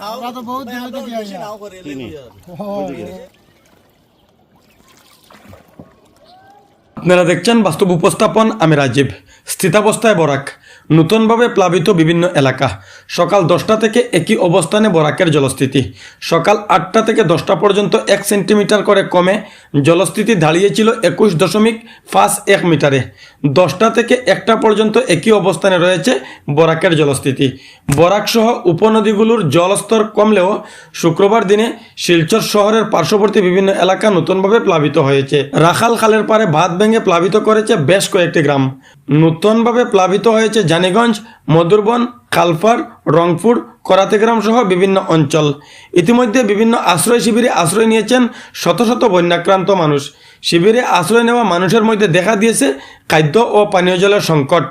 আমরা তো বহুত দূর থেকে আইয়া? আপনারা দেখছেন বাস্তব উপস্থাপন আমি রাজীব। স্থিতাবস্থায় বরাক। নতুনভাবে প্লাবিত বিভিন্ন এলাকা। সকাল দশটা থেকে একই অবস্থানে বরাকের জলস্থিতি। সকাল আটটা থেকে দশটা পর্যন্ত এক সেন্টিমিটার করে কমে। জলস্থিতি দাঁড়িয়েছিল একুশ দশমিক পাঁচ এক মিটারে। দশটা থেকে একটা পর্যন্ত একই অবস্থানে রয়েছে বরাকের জলস্থিতি। বরাক সহ উপনদীগুলোর জলস্তর কমলেও শুক্রবার দিনে শিলচর শহরের পার্শ্ববর্তী বিভিন্ন এলাকা নতুনভাবে প্লাবিত হয়েছে। রাখাল খালের পারে ভাত ভেঙে প্লাবিত করেছে বেশ কয়েকটি গ্রাম। নতুনভাবে প্লাবিত হয়েছে জানিগঞ্জ, মধুরবন খালফার রংপুর, করাতেগ্রাম সহ বিভিন্ন অঞ্চল। ইতিমধ্যে বিভিন্ন আশ্রয় শিবিরে আশ্রয় নিয়েছেন শত শত বন্যাক্রান্ত মানুষ। শিবিরে আশ্রয় নেওয়া মানুষের মধ্যে দেখা দিয়েছে খাদ্য ও পানীয় জলের সংকট।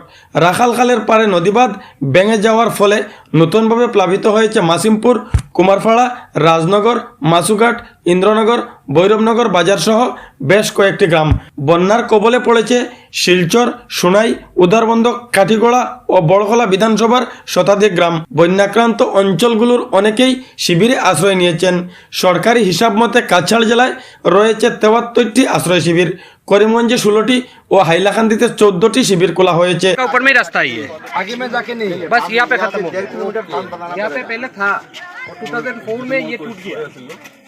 রাখাল খালের পারে নদীবাদ ভেঙে যাওয়ার ফলে নতুনভাবে প্লাবিত হয়েছে মাসিমপুর কুমারপাড়া রাজনগর মাসুঘাট ইন্দ্রনগর, ভৈরবনগর বাজার সহ বেশ কয়েকটি গ্রাম। বন্যার কবলে পড়েছে শিলচর, সোনাই উদারবন্দ কাঠিগোড়া ও বড়খলা বিধানসভার শতাধিক গ্রাম। বন্যাক্রান্ত অঞ্চলগুলোর অনেকেই শিবিরে আশ্রয় নিয়েছেন সরকারি হিসাব মতে কাছাড় জেলায় রয়েছে তেয়াত্তরটি আশ্রয় শিবির করিমগঞ্জে ষোলোটি ও হাইলাকান্দিতে চোদ্দটি শিবির খোলা হয়েছে का ऊपर में ही रास्ता ही है आगे में जाके नहीं है बस यहाँ पे खत्म हो गया यहाँ पे पहले था 2004 में ये टूट गया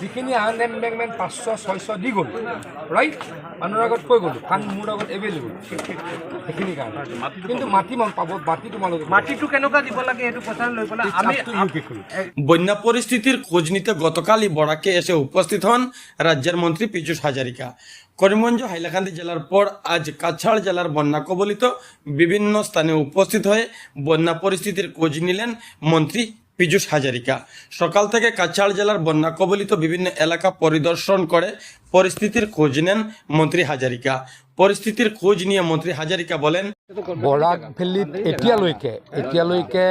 যিখিনি আন এম্বেংমেণ্ট পাঁচশো ছয়শো দি গ'লোঁ ৰাইট মানুহৰ আগত কৈ গ'লোঁ কাৰণ মোৰ আগত এভেইলেবল সেইখিনি কাৰণে কিন্তু মাটি পাব মাটি তোমালোকে মাটিটো কেনেকুৱা দিব লাগে সেইটো কথা লৈ পেলাই আমি বন্যা পরিস্থিতির খোঁজ নিতে গতকালই বরাকে এসে উপস্থিত হন রাজ্যের মন্ত্রী পীযূষ হাজারিকা করিমগঞ্জ, হাইলাকান্দি জেলার পর আজ কাছাড় জেলার বন্যা কবলিত বিভিন্ন স্থানে উপস্থিত হয়ে বন্যা পরিস্থিতির খোঁজ নিলেন মন্ত্রী পীযূষ হাজারিকা। সকাল থেকে কাছাড় জেলার বন্যা কবলিত বিভিন্ন এলাকা পরিদর্শন করে পরিস্থিতির খোঁজ নেন মন্ত্রী হাজারিকা। পরিস্থিতির খোঁজ নিয়ে মন্ত্রী হাজারিকা বলেন ভেলীত এতিয়ালৈকে এতিয়ালৈকে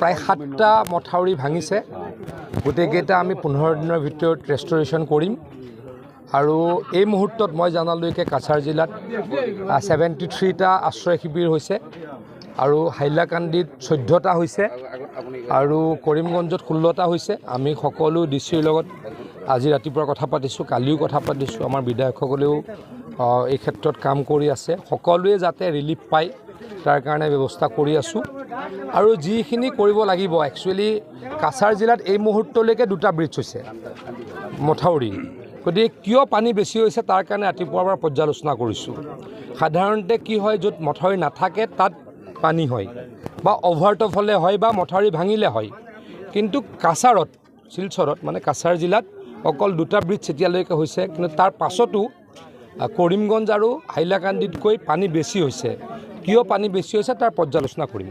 প্ৰায় সাতটা মথাউৰি ভাঙিছে। গোটেইকেইটা আমি পোন্ধৰ দিনৰ ভিতৰত ৰেষ্টৰেশ্যন কৰিম। আৰু এই মুহূৰ্তত মই জনালৈকে কাছাৰ জিলাত ছেভেণ্টি থ্ৰীটা আশ্ৰয় শিবিৰ হৈছে আৰু হাইলাকান্দিত চৈধ্যটা হৈছে আৰু কৰিমগঞ্জত ষোল্লটা হৈছে। আমি সকলো ডি চিৰ লগত আজি ৰাতিপুৱা কথা পাতিছোঁ কালিও কথা পাতিছোঁ। আমাৰ বিধায়কসকলেও এই ক্ষেত্ৰত কাম কৰি আছে। সকলোৱে যাতে ৰিলিফ পায় তাৰ কাৰণে ব্যৱস্থা কৰি আছোঁ। আৰু যিখিনি কৰিব লাগিব একচুৱেলি কাছাৰ জিলাত এই মুহূৰ্তলৈকে দুটা ব্ৰিজ হৈছে। মথাউৰি। গতিকে কিয় পানী বেছি হৈছে তাৰ কাৰণে ৰাতিপুৱাৰ পৰা পৰ্যালোচনা কৰিছোঁ। সাধাৰণতে কি হয়, য'ত মথাউৰি নাথাকে, তাত পানী হয়। বা অভাৰটপ হ'লে হয় বা মথাউৰি ভাঙিলে হয়। কিন্তু কাছাৰত, শিলচৰত মানে কাছাৰ জিলাত অকল দুটা ব্ৰিজ এতিয়ালৈকে হৈছে। কিন্তু তাৰ পাছতো কৰিমগঞ্জ আৰু হাইলাকান্দিতকৈ পানী বেছি হৈছে। কিয় পানী বেছি হৈছে তাৰ পৰ্যালোচনা কৰিম।